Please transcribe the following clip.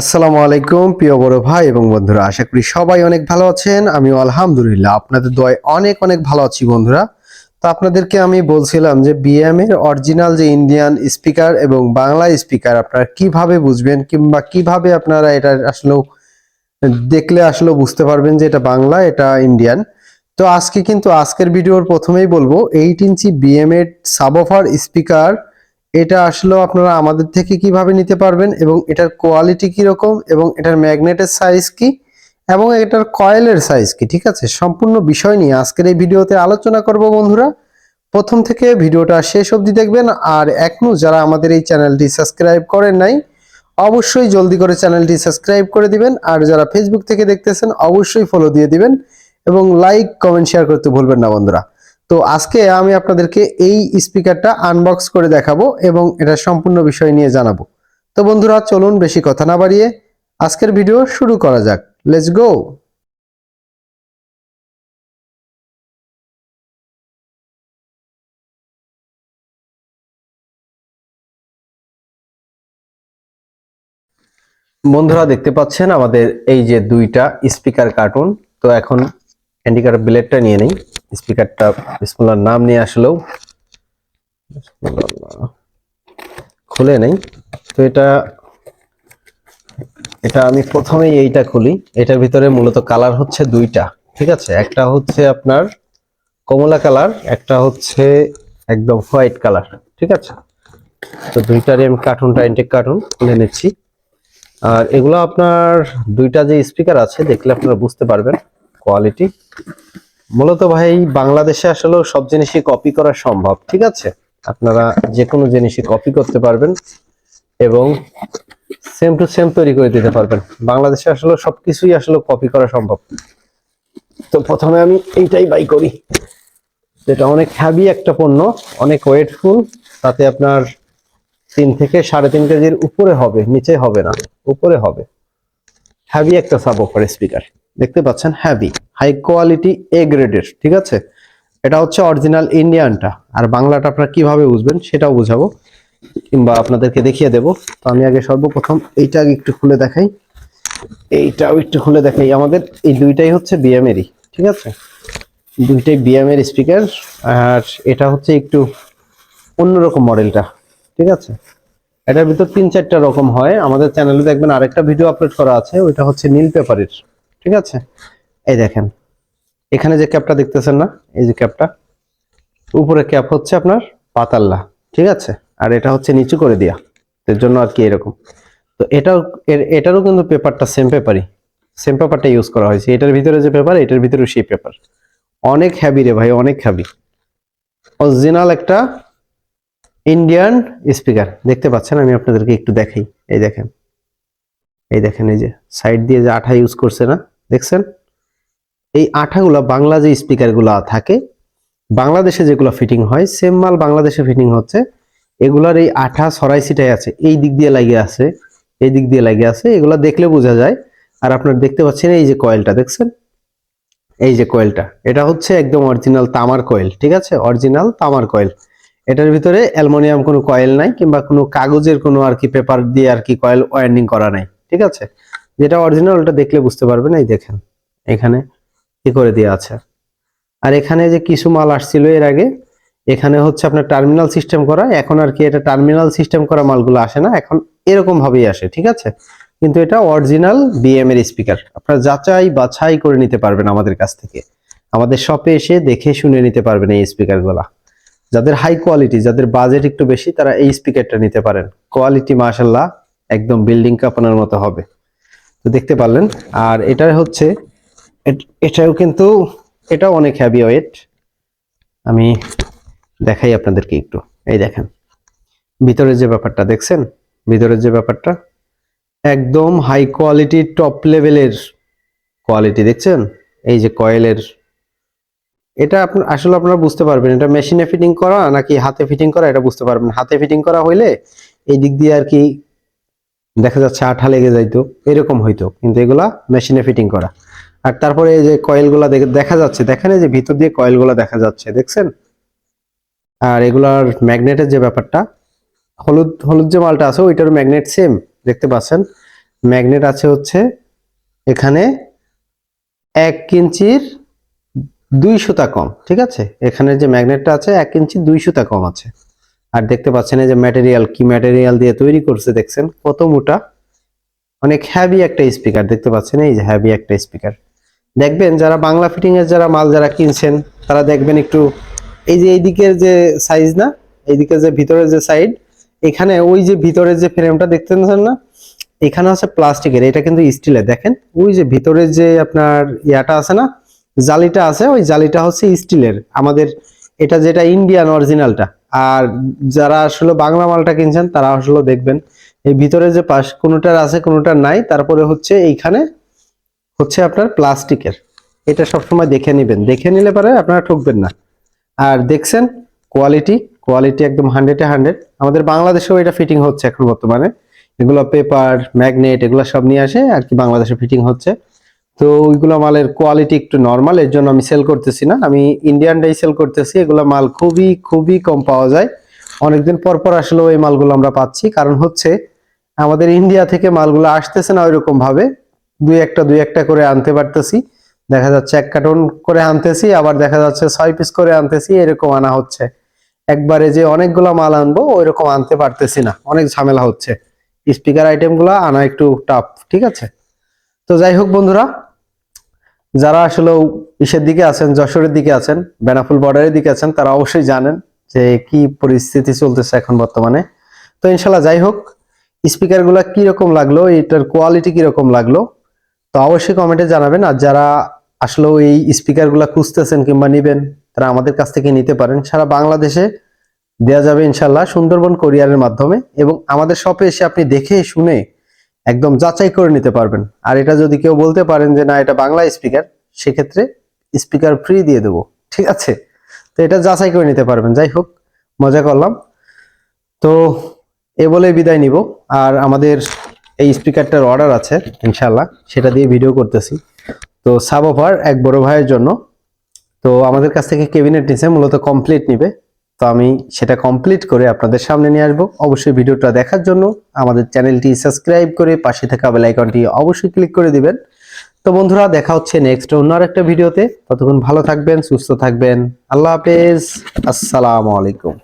আসসালামু আলাইকুম, প্রিয় বড় ভাই এবং বন্ধুরা, আশা করি সবাই অনেক ভালো আছেন। আমি আলহামদুলিল্লাহ আপনাদের দয় অনেক অনেক ভালো আছি বন্ধুরা। তো আপনাদেরকে আমি বলছিলাম যে বিএম এর অরিজিনাল যে ইন্ডিয়ান স্পিকার এবং বাংলা স্পিকার আপনারা কীভাবে বুঝবেন কিংবা কীভাবে আপনারা এটা আসলে দেখলে আসলে বুঝতে পারবেন যে এটা বাংলা, এটা ইন্ডিয়ান তো আজকে কিন্তু আজকের ভিডিওর প্রথমেই বলব এইট ইঞ্চি বিএম এর সাবওফার স্পিকার এটা আসলেও আপনারা আমাদের থেকে কীভাবে নিতে পারবেন এবং এটার কোয়ালিটি কীরকম এবং এটার ম্যাগনেটের সাইজ কি এবং এটার কয়েলের সাইজ কি, ঠিক আছে? সম্পূর্ণ বিষয় নিয়ে আজকের এই ভিডিওতে আলোচনা করব বন্ধুরা। প্রথম থেকে ভিডিওটা শেষ অবধি দেখবেন আর এখনও যারা আমাদের এই চ্যানেলটি সাবস্ক্রাইব করেন নাই, অবশ্যই জলদি করে চ্যানেলটি সাবস্ক্রাইব করে দিবেন আর যারা ফেসবুক থেকে দেখতেছেন, অবশ্যই ফলো দিয়ে দিবেন এবং লাইক কমেন্ট শেয়ার করতে ভুলবেন না বন্ধুরা। তো আজকে আমি আপনাদেরকে এই স্পিকারটা আনবক্স করে দেখাবো এবং এটা সম্পূর্ণ বিষয় নিয়ে জানাব। তো বন্ধুরা, চলুন বেশি কথা না বাড়িয়ে আজকের ভিডিও শুরু করা যাক। লেটস গো বন্ধুরা, দেখতে পাচ্ছেন আমাদের এই যে দুইটা স্পিকার কার্টুন। তো এখন হ্যান্ডিকার ব্লেডটা নিয়ে নেই। স্পিকারটা বিসমুল্লাহর নাম নিয়ে আসলেও খুলে নেই। তো এটা এটা আমি প্রথমেই এইটা খুলি। এটার ভিতরে মূলত কালার হচ্ছে দুইটা, ঠিক আছে? একটা হচ্ছে আপনার কমলা কালার, একটা হচ্ছে একদম হোয়াইট কালার, ঠিক আছে? তো দুইটারই আমি কার্টুনটা ইনটেক কার্টুন খুলে নিচ্ছি। আর এগুলো আপনার দুইটা যে স্পিকার আছে, দেখলে আপনারা বুঝতে পারবেন কোয়ালিটি। মূলত ভাই, বাংলাদেশে আসলে সব জিনিসই কপি করা সম্ভব, ঠিক আছে? আপনারা যে কোনো জিনিসই কপি করতে পারবেন এবং সেম টু সেম তৈরি করে দিতে পারবেন। বাংলাদেশে আসলে সবকিছুই আসলে কপি করা সম্ভব। তো প্রথমে আমি এইটাই বাই করি। যেটা অনেক হ্যাভি একটা পণ্য, অনেক ওয়েটফুল তাতে আপনার তিন থেকে সাড়ে তিন কেজির উপরে হবে, নিচে হবে না, উপরে হবে। হ্যাভি একটা সাবওফার স্পিকার দেখতে পাচ্ছেন হ্যাভি হাই কোয়ালিটি এ গ্রেডের ঠিক আছে? এটা হচ্ছে অরিজিনাল ইন্ডিয়ানটা আর বাংলাটা আপনারা কীভাবে বুঝবেন সেটাও বুঝাবো। কিংবা আপনাদেরকে দেখিয়ে দেব। তো আমি আগে সর্বপ্রথম এইটা একটু খুলে দেখাই। এইটাও একটু খুলে দেখাই। আমাদের এই দুইটাই হচ্ছে বিএমেরই ঠিক আছে? দুইটাই বিএমের স্পিকার আর এটা হচ্ছে একটু অন্যরকম মডেলটা, ঠিক আছে? এটার ভিতর তিন চারটা রকম হয়। আমাদের চ্যানেলে দেখবেন আরেকটা ভিডিও আপলোড করা আছে। ওইটা হচ্ছে নীল পেপারের। ঠিক আছে? এই দেখেন, এখানে যে ক্যাপটা দেখতেছেন না, এই যে ক্যাপটা, উপরে ক্যাপ হচ্ছে আপনার পাতাল্লা, ঠিক আছে? আর এটা হচ্ছে নিচু করে দেয়া, এর জন্য আর কি এরকম। তো এটাও এটারও কিন্তু পেপারটা সেম পেপারই সেম পেপারটা ইউজ করা হয়েছে। এটার ভিতরে যে পেপার এটার ভিতরেও সেই পেপার অনেক হ্যাভি রে ভাই, অনেক হ্যাভি অরিজিনাল একটা ইন্ডিয়ান স্পিকার দেখতে পাচ্ছেন? আমি আপনাদেরকে একটু দেখাই। এই দেখেন এই দেখেন, এই যে সাইড দিয়ে যে আঠা ইউজ করছে না দেখছেন? এই আঠাগুলা বাংলা যে স্পিকারগুলা থাকে, বাংলাদেশে যেগুলো ফিটিং হয় সেম মাল বাংলাদেশে ফিটিং হচ্ছে। এগুলার এই আঠা সরাই সিটাই আছে, এই দিক দিয়ে লাগিয়ে আছে, এই দিক দিয়ে লাগিয়ে আছে, এগুলা দেখলে বোঝা যায়। আর আপনার দেখতে পাচ্ছেন এই যে কয়েলটা দেখছেন? এই যে কয়েলটা এটা হচ্ছে একদম অরিজিনাল তামার কয়েল ঠিক আছে? অরিজিনাল তামার কয়েল এটার ভিতরে অ্যালুমিনিয়াম কোনো কয়েল নাই, কিংবা কোনো কাগজের কোনো আর কি পেপার দিয়ে আর কি কয়েল ওয়াইন্ডিং করা নাই, ঠিক আছে? যেটা অরিজিনাল ওটা দেখলে বুঝতে পারবেন। এই দেখেন, এখানে কি করে দেওয়া আছে। আর এখানে যে কিছু মাল আসছিল এর আগে, এখানে হচ্ছে আপনার টার্মিনাল সিস্টেম করা। এখন আর কি এটা টার্মিনাল সিস্টেম করা মালগুলো আসে না। এখন এরকম ভাবেই আসে, ঠিক আছে? কিন্তু এটা অরিজিনাল বিএম এর স্পিকার আপনারা যাচাই বাছাই করে নিতে পারবেন আমাদের কাছ থেকে। আমাদের শপে এসে দেখে শুনে নিতে পারবেন এই স্পিকারগুলা যাদের হাই কোয়ালিটি যাদের বাজেট একটু বেশি, তারা এই স্পিকারটা নিতে পারেন। কোয়ালিটি মাশাল্লাহ একদম বিল্ডিং কাঁপানোর মতো হবে। তো দেখতে পারলেন। আর এটা হচ্ছে এটাও কিন্তু, এটাও অনেক হ্যাভি ওয়েট আমি দেখাই আপনাদেরকে একটু। এই দেখেন, ভিতরের যে ব্যাপারটা দেখছেন? ভিতরের যে ব্যাপারটা, একদম হাই কোয়ালিটি টপ লেভেলের কোয়ালিটি দেখছেন? এই যে কয়েলের এটা আপনার আসলে আপনারা বুঝতে পারবেন, এটা মেশিনে ফিটিং করা নাকি হাতে ফিটিং করা, এটা বুঝতে পারবেন হাতে ফিটিং করা হইলে এই দিক দিয়ে আর কি দেখা যাচ্ছে আঠা লেগে যাইতো, এরকম হইতো, কিন্তু এগুলা মেশিনে ফিটিং করা। আর তারপরে এই যে কয়েলগুলা দেখে- যাচ্ছে, দেখেন যে ভিতর দিয়ে কয়েলগুলা দেখা যাচ্ছে, দেখছেন? আর এগুলার ম্যাগনেটের যে ব্যাপারটা, হলুদ হলুদ যে মালটা আছে ওইটার ম্যাগনেট সেম দেখতে পাচ্ছেন? ম্যাগনেট আছে হচ্ছে এখানে এক ইঞ্চির দুই সুতা কম, ঠিক আছে? এখানে যে ম্যাগনেটটা আছে, এক ইঞ্চি দুই সুতা কম আছে। আর দেখতে পাচ্ছেন এই যে ম্যাটেরিয়াল কি ম্যাটেরিয়াল দিয়ে তৈরি করছে দেখছেন? কত মোটা? অনেক হ্যাভি একটা স্পিকার দেখতে পাচ্ছেন? এই যে হ্যাভি একটা স্পিকার দেখবেন যারা বাংলা ফিটিং এর যারা মাল যারা কিনছেন, তারা দেখবেন একটু এই যে এইদিকের যে সাইজ না এইদিকে যে ভিতরের যে সাইড এখানে ওই যে ভিতরের যে ফ্রেমটা দেখতে না? এখানে আছে প্লাস্টিকের, এটা কিন্তু স্টিলের দেখেন, ওই যে ভিতরের যে আপনার ইয়াটা আছে না, জালিটা আছে, ওই জালিটা হচ্ছে স্টিলের আমাদের, এটা যেটা ইন্ডিয়ান অরিজিনালটা আর যারা আসলে বাংলা মালটা কিনছেন, তারা আসলে দেখবেন, এই ভিতরে যে পাশ, কোনোটার আছে, কোনোটার নাই, তারপরে হচ্ছে এইখানে হচ্ছে আপনার প্লাস্টিকের। এটা সবসময় দেখে নেবেন। দেখে নিলে পরে আপনারা ঠকবেন না। আর দেখছেন, কোয়ালিটি কোয়ালিটি একদম হান্ড্রেডে হান্ড্রেড। আমাদের বাংলাদেশেও এটা ফিটিং হচ্ছে এখন বর্তমানে। এগুলো পেপার, ম্যাগনেট, এগুলো সব নিয়ে আসে আর কি বাংলাদেশে ফিটিং হচ্ছে। তো ওইগুলো মালের কোয়ালিটি একটু নর্মাল এর জন্য আমি সেল করতেছি না। আমি ইন্ডিয়ানটাই সেল করতেছি, এগুলো মাল খুবই খুবই কম পাওয়া যায়। অনেকদিন পর পর আসলে ওই মালগুলো আমরা পাচ্ছি। কারণ হচ্ছে, আমাদের ইন্ডিয়া থেকে মালগুলো আসতেছে না ওইরকম ভাবে দুই একটা দুই একটা করে আনতে পারতেছি। দেখা যাচ্ছে এক কার্টন করে আনতেছি, আবার দেখা যাচ্ছে ছয় পিস করে আনতেছি, এরকম আনা হচ্ছে। একবারে যে অনেকগুলো মাল আনব, ওইরকম আনতে পারতেছি না। অনেক ঝামেলা হচ্ছে। স্পিকার আইটেমগুলো আনা একটু টাফ ঠিক আছে? তো যাই হোক বন্ধুরা যারা আসলে ইসের দিকে আছেন, যশোরের দিকে আছেন, বেনাফুল বর্ডারের দিকে আছেন, তারা অবশ্যই জানেন যে কি পরিস্থিতি চলতেছে এখন বর্তমানে। তো ইনশাল্লাহ যাই হোক স্পিকারগুলা কীরকম লাগল, এটার কোয়ালিটি কীরকম লাগল, তো অবশ্যই কমেন্টে জানাবেন। আর যারা আসলে এই স্পিকারগুলা খুঁজতেছেন কিংবা নিবেন, তারা আমাদের কাছ থেকে নিতে পারেন। সারা বাংলাদেশে দেওয়া যাবে ইনশাল্লাহ সুন্দরবন কোরিয়ারের মাধ্যমে এবং আমাদের শপে এসে আপনি দেখে শুনে একদম যাচাই করে নিতে পারবেন। আর এটা যদি কেউ বলতে পারেন যে, না, এটা বাংলা স্পিকার সেক্ষেত্রে স্পিকার ফ্রি দিয়ে দেবো। ঠিক আছে? তো এটা যাচাই করে নিতে পারবেন। যাই হোক, মজা করলাম। তো এ বলে বিদায় নিব। আর আমাদের এই স্পিকারটার অর্ডার আছে ইনশাল্লাহ সেটা দিয়ে ভিডিও করতেছি। তো সাব অফার এক বড় ভাইয়ের জন্য। তো আমাদের কাছ থেকে কেবিনেট নিছে, মূলত কমপ্লিট নিবে। তো আমি সেটা কমপ্লিট করে আপনাদের সামনে নিয়ে আসব। অবশ্যই ভিডিওটা দেখার জন্য আমাদের চ্যানেলটি সাবস্ক্রাইব করে পাশে থাকা বেল আইকনটি অবশ্যই ক্লিক করে দিবেন। তো বন্ধুরা, দেখা হচ্ছে নেক্সট অন্য আরেকটা ভিডিওতে। ততক্ষণ ভালো থাকবেন, সুস্থ থাকবেন। আল্লাহ হাফেজ। আসসালামু আলাইকুম।